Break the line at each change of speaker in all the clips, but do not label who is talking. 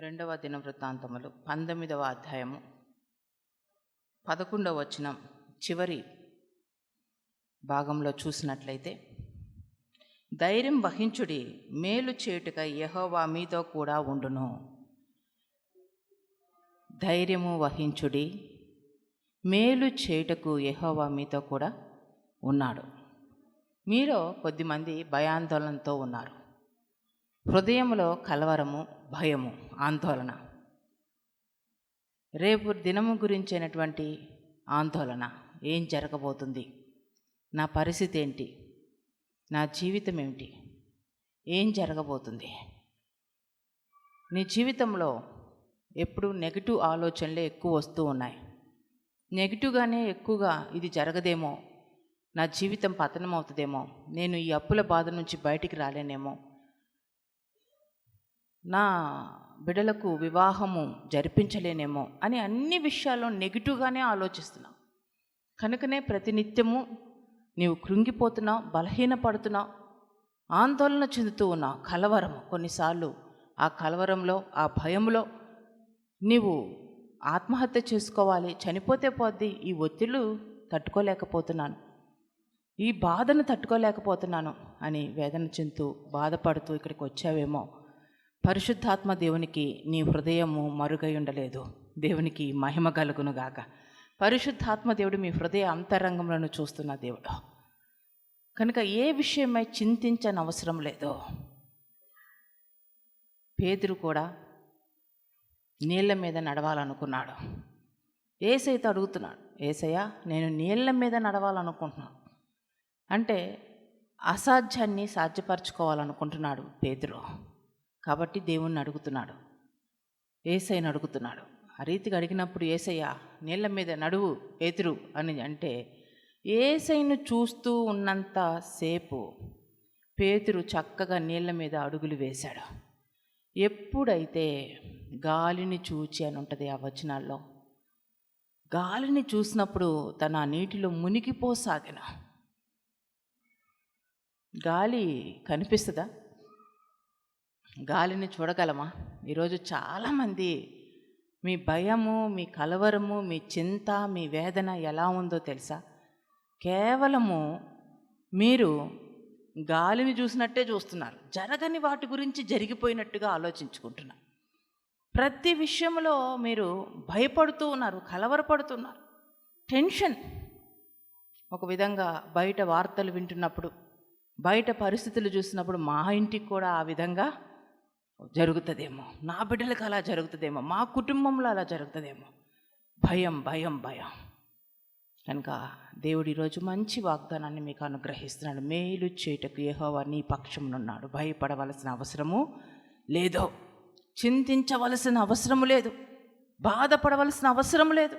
రెండవ దిన వృత్తాంతములు పంతొమ్మిదవ అధ్యాయము పదకొండవ వచనం చివరి భాగంలో చూసినట్లయితే ధైర్యం వహించుడి మేలు చేయుటకై యహోవా మీతో కూడా ఉండును. ధైర్యము వహించుడి మేలు చేయుటకు యహోవా మీతో కూడా ఉన్నాడు. మీలో కొద్దిమంది భయాందోళనతో ఉన్నారు. హృదయంలో కలవరము భయము ఆందోళన. రేపు దినము గురించినటువంటి ఆందోళన ఏం జరగబోతుంది? నా పరిస్థితి ఏంటి? నా జీవితం ఏమిటి? ఏం జరగబోతుంది? నీ జీవితంలో ఎప్పుడు నెగిటివ్ ఆలోచనలే ఎక్కువ వస్తూ ఉన్నాయి. నెగిటివ్గానే ఎక్కువగా ఇది జరగదేమో నా జీవితం పతనం అవుతుందేమో నేను ఈ అప్పుల బాధ నుంచి బయటికి రాలేనేమో నా బిడలకు వివాహము జరిపించలేనేమో అని అన్ని విషయాల్లో నెగిటివ్గానే ఆలోచిస్తున్నా కనుకనే ప్రతినిత్యము నీవు కృంగిపోతున్నావు బలహీనపడుతున్నావు ఆందోళన చెందుతూ ఉన్నావు. కలవరం కొన్నిసార్లు ఆ కలవరంలో ఆ భయంలో నీవు ఆత్మహత్య చేసుకోవాలి. చనిపోతే పోద్ది. ఈ ఒత్తిళ్ళు తట్టుకోలేకపోతున్నాను. ఈ బాధను తట్టుకోలేకపోతున్నాను అని వేదన చెందుతూ బాధపడుతూ ఇక్కడికి వచ్చావేమో పరిశుద్ధాత్మ దేవునికి నీ హృదయము మరుగై ఉండలేదు. దేవునికి మహిమ కలుగునుగాక పరిశుద్ధాత్మ దేవుడు మీ హృదయ అంతరంగంలో చూస్తున్న దేవుడు. కనుక ఏ విషయమై చింతించని అవసరం లేదు పేదరు కూడా నీళ్ళ మీద నడవాలనుకున్నాడు. ఏసైతే అడుగుతున్నాడు ఏసయ్య నేను నీళ్ళ మీద నడవాలనుకుంటున్నాను. అంటే అసాధ్యాన్ని సాధ్యపరచుకోవాలనుకుంటున్నాడు పేదరు కాబట్టి దేవుణ్ణి అడుగుతున్నాడు. ఏసైని అడుగుతున్నాడు. ఆ రీతిగా అడిగినప్పుడు ఏసయ్య నీళ్ళ మీద నడువు పేతురు అని అంటే ఏసైను చూస్తూ ఉన్నంత సేపు పేతురు చక్కగా నీళ్ళ మీద అడుగులు వేశాడు. ఎప్పుడైతే గాలిని చూచి అని ఉంటుంది ఆ వచనాల్లో గాలిని చూసినప్పుడు తన ఆ నీటిలో మునిగిపోసాగిన. గాలి కనిపిస్తుందా? గాలిని చూడగలమా? ఈరోజు చాలామంది మీ భయము మీ కలవరము మీ చింత మీ వేదన ఎలా ఉందో తెలుసా? కేవలము మీరు గాలిని చూసినట్టే చూస్తున్నారు. జరగని వాటి గురించి జరిగిపోయినట్టుగా ఆలోచించుకుంటున్నారు ప్రతి విషయంలో మీరు భయపడుతూ ఉన్నారు కలవరపడుతున్నారు. టెన్షన్. ఒక విధంగా బయట వార్తలు వింటున్నప్పుడు బయట పరిస్థితులు చూసినప్పుడు మా ఇంటికి కూడా ఆ విధంగా జరుగుతుందేమో. నా బిడ్డలకు అలా జరుగుతుందేమో. మా కుటుంబంలో అలా జరుగుతుందేమో. భయం భయం భయం. కనుక దేవుడు ఈరోజు మంచి వాగ్దానాన్ని మీకు అనుగ్రహిస్తున్నాడు. మేలు చేయుటకు యెహోవా నీ పక్షమునున్నాడు భయపడవలసిన అవసరము లేదో. చింతించవలసిన అవసరము లేదు. బాధపడవలసిన అవసరం లేదు.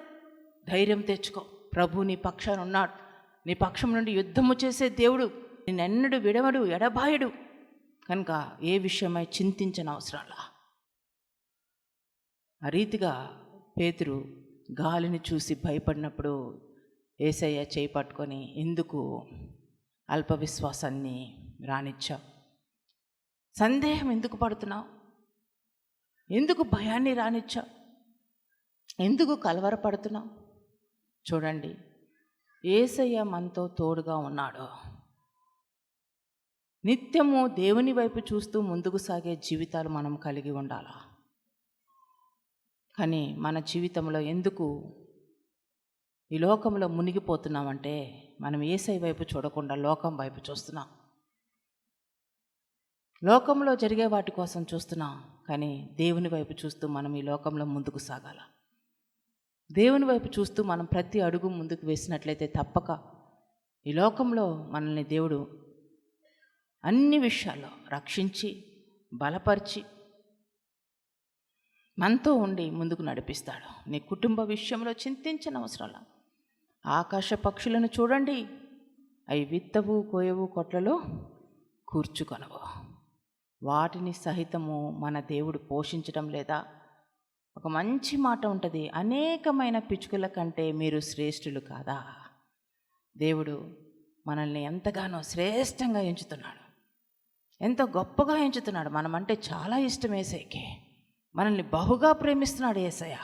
ధైర్యం తెచ్చుకో. ప్రభు నీ పక్షాన ఉన్నాడు. నీ పక్షం నుండి యుద్ధము చేసే దేవుడు. నిన్నెన్నడు విడవడు ఎడబాయడు. కనుక ఏ విషయమై చింతించిన అవసరంలా ఆ రీతిగా పేతురు గాలిని చూసి భయపడినప్పుడు ఏసయ్య చేయి పట్టుకొని ఎందుకు అల్ప విశ్వాసాన్ని రానిచ్చావు? సందేహం ఎందుకు పడుతున్నావు? ఎందుకు భయాన్ని రానిచ్చావు? ఎందుకు కలవరపడుతున్నావు? చూడండి ఏసయ్య మనతో తోడుగా ఉన్నాడు. నిత్యము దేవుని వైపు చూస్తూ ముందుకు సాగే జీవితాలు మనం కలిగి ఉండాలా? కానీ మన జీవితంలో ఎందుకు ఈ లోకంలో మునిగిపోతున్నామంటే మనం ఏసై వైపు చూడకుండా లోకం వైపు చూస్తున్నాం. లోకంలో జరిగే వాటి కోసం చూస్తున్నాం కానీ దేవుని వైపు చూస్తూ మనం ఈ లోకంలో ముందుకు సాగాల. దేవుని వైపు చూస్తూ మనం ప్రతి అడుగు ముందుకు వేసినట్లయితే తప్పక ఈ లోకంలో మనల్ని దేవుడు అన్ని విషయాల్లో రక్షించి బలపరిచి మనతో ఉండి ముందుకు నడిపిస్తాడు. నీ కుటుంబ విషయంలో చింతించిన అవసరాల? ఆకాశ పక్షులను చూడండి. అవి విత్తవు కోయవు కొట్లలో కూర్చుకొనవు. వాటిని సహితము మన దేవుడు పోషించడం లేదా? ఒక మంచి మాట ఉంటుంది. అనేకమైన పిచ్చుకల కంటే మీరు శ్రేష్ఠులు కాదా? దేవుడు మనల్ని ఎంతగానో శ్రేష్టంగా ఎంచుతున్నాడు. ఎంతో గొప్పగా ఎంచుతున్నాడు. మనమంటే చాలా ఇష్టం వేసేకి మనల్ని బహుగా ప్రేమిస్తున్నాడు ఏసయ్య.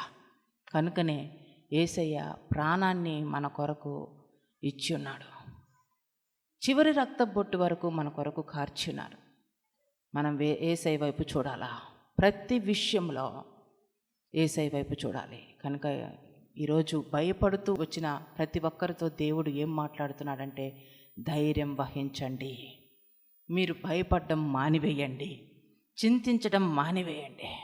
కనుకనే ఏసయ్య ప్రాణాన్ని మన కొరకు ఇచ్చి ఉన్నాడు చివరి రక్త బొట్టు వరకు మన కొరకు కార్చున్నారు మనం వే ఏసై వైపు చూడాలా? ప్రతి విషయంలో ఏసై వైపు చూడాలి. కనుక ఈరోజు భయపడుతూ వచ్చిన ప్రతి ఒక్కరితో దేవుడు ఏం మాట్లాడుతున్నాడంటే ధైర్యం వహించండి. మీరు భయపడడం మానివేయండి. చింతించడం మానివేయండి.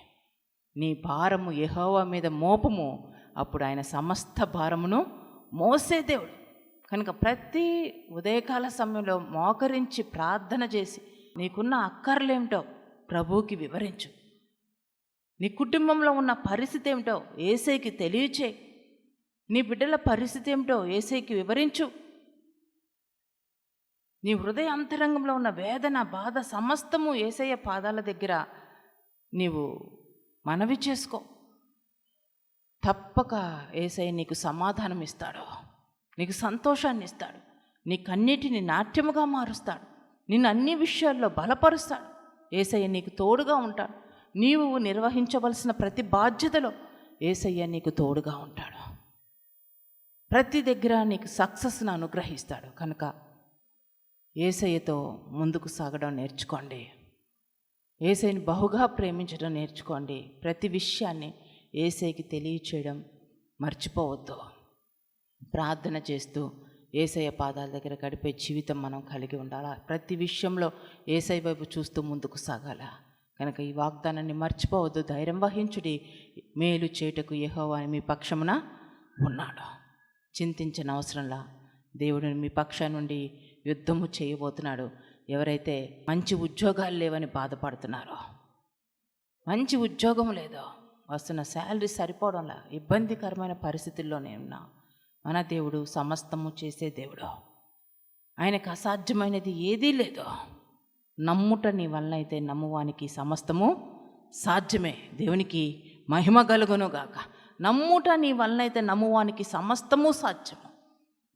నీ భారము యహోవా మీద మోపము అప్పుడు ఆయన సమస్త భారమును మోసే దేవుడు. కనుక ప్రతి ఉదయకాల సమయంలో మోకరించి ప్రార్థన చేసి నీకున్న అక్కర్లేమిటో ప్రభువుకి వివరించు. నీ కుటుంబంలో ఉన్న పరిస్థితి ఏమిటో ఏసైకి తెలియచే నీ బిడ్డల పరిస్థితి ఏమిటో ఏసైకి వివరించు. నీ హృదయ అంతరంగంలో ఉన్న వేదన బాధ సమస్తము ఏసయ్య పాదాల దగ్గర నీవు మనవి చేసుకో. తప్పక ఏసయ్య నీకు సమాధానం ఇస్తాడు. నీకు సంతోషాన్ని ఇస్తాడు. నీకన్నిటిని నాట్యముగా మారుస్తాడు. నిన్ను అన్ని విషయాల్లో బలపరుస్తాడు. ఏసయ్య నీకు తోడుగా ఉంటాడు. నీవు నిర్వహించవలసిన ప్రతి బాధ్యతలో ఏసయ్య నీకు తోడుగా ఉంటాడు. ప్రతి దగ్గర నీకు సక్సెస్ను అనుగ్రహిస్తాడు. కనుక ఏసయ్యతో ముందుకు సాగడం నేర్చుకోండి. ఏసైని బహుగా ప్రేమించడం నేర్చుకోండి. ప్రతి విషయాన్ని ఏసైకి తెలియచేయడం మర్చిపోవద్దు. ప్రార్థన చేస్తూ ఏసయ్య పాదాల దగ్గర గడిపే జీవితం మనం కలిగి ఉండాలా? ప్రతి విషయంలో ఏసై వైపు చూస్తూ ముందుకు సాగాల? కనుక ఈ వాగ్దానాన్ని మర్చిపోవద్దు. ధైర్యం వహించుడి. మేలు చేటకు అని మీ పక్షమున ఉన్నాడు. చింతించిన అవసరంలా దేవుడిని మీ పక్ష నుండి యుద్ధము చేయబోతున్నాడు. ఎవరైతే మంచి ఉద్యోగాలు లేవని బాధపడుతున్నారో మంచి ఉద్యోగం లేదో వస్తున్న శాలరీ సరిపోవడంలా ఇబ్బందికరమైన పరిస్థితుల్లోనే ఉన్నా మన దేవుడు సమస్తము చేసే దేవుడు. ఆయనకు అసాధ్యమైనది ఏదీ లేదో. నమ్ముట నీ వలన అయితే నమ్మువానికి సమస్తము సాధ్యమే. దేవునికి మహిమ కలుగును గాక. నమ్ముట నీ వలన అయితే నమ్మువానికి సమస్తము సాధ్యము.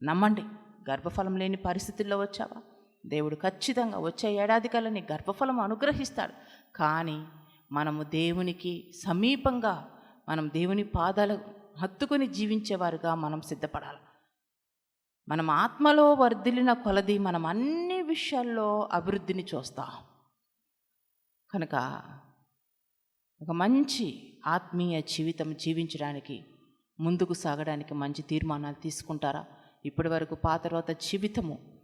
నమ్మండి. గర్భఫలం లేని పరిస్థితుల్లో వచ్చావా? దేవుడు ఖచ్చితంగా వచ్చే ఏడాది కల్లా నీ గర్భఫలం అనుగ్రహిస్తాడు. కానీ మనము దేవునికి సమీపంగా మనం దేవుని పాదాలు హత్తుకొని జీవించేవారుగా మనం సిద్ధపడాలి. మనం ఆత్మలో వర్ధిల్లిన కొలది మనం అన్ని విషయాల్లో అభివృద్ధిని చూస్తాం. కనుక ఒక మంచి ఆత్మీయ జీవితం జీవించడానికి ముందుకు సాగడానికి మంచి తీర్మానాలు తీసుకుంటారా? ఇప్పటి వరకు పాత తర్వాత జీవితము.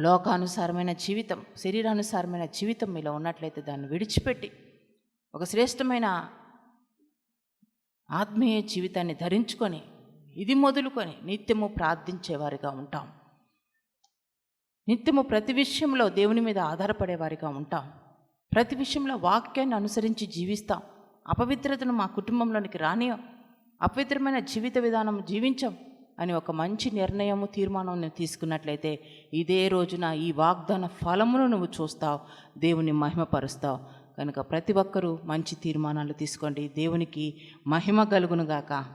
లోకానుసారమైన జీవితం శరీరానుసారమైన జీవితం మీలో ఉన్నట్లయితే దాన్ని విడిచిపెట్టి ఒక శ్రేష్టమైన ఆత్మీయ జీవితాన్ని ధరించుకొని ఇది మొదలుకొని నిత్యము ప్రార్థించేవారిగా ఉంటాం. నిత్యము ప్రతి విషయంలో దేవుని మీద ఆధారపడేవారిగా ఉంటాం. ప్రతి విషయంలో వాక్యాన్ని అనుసరించి జీవిస్తాం. అపవిత్రతను మా కుటుంబంలోనికి రానియం. అపవిత్రమైన జీవిత విధానం జీవించాం. అని ఒక మంచి నిర్ణయము తీర్మానం నేను తీసుకున్నట్లయితే ఇదే రోజున ఈ వాగ్దాన ఫలమును నువ్వు చూస్తావు దేవుని మహిమపరుస్తావు. కనుక ప్రతి ఒక్కరూ మంచి తీర్మానాలు తీసుకోండి. దేవునికి మహిమ కలుగునుగాక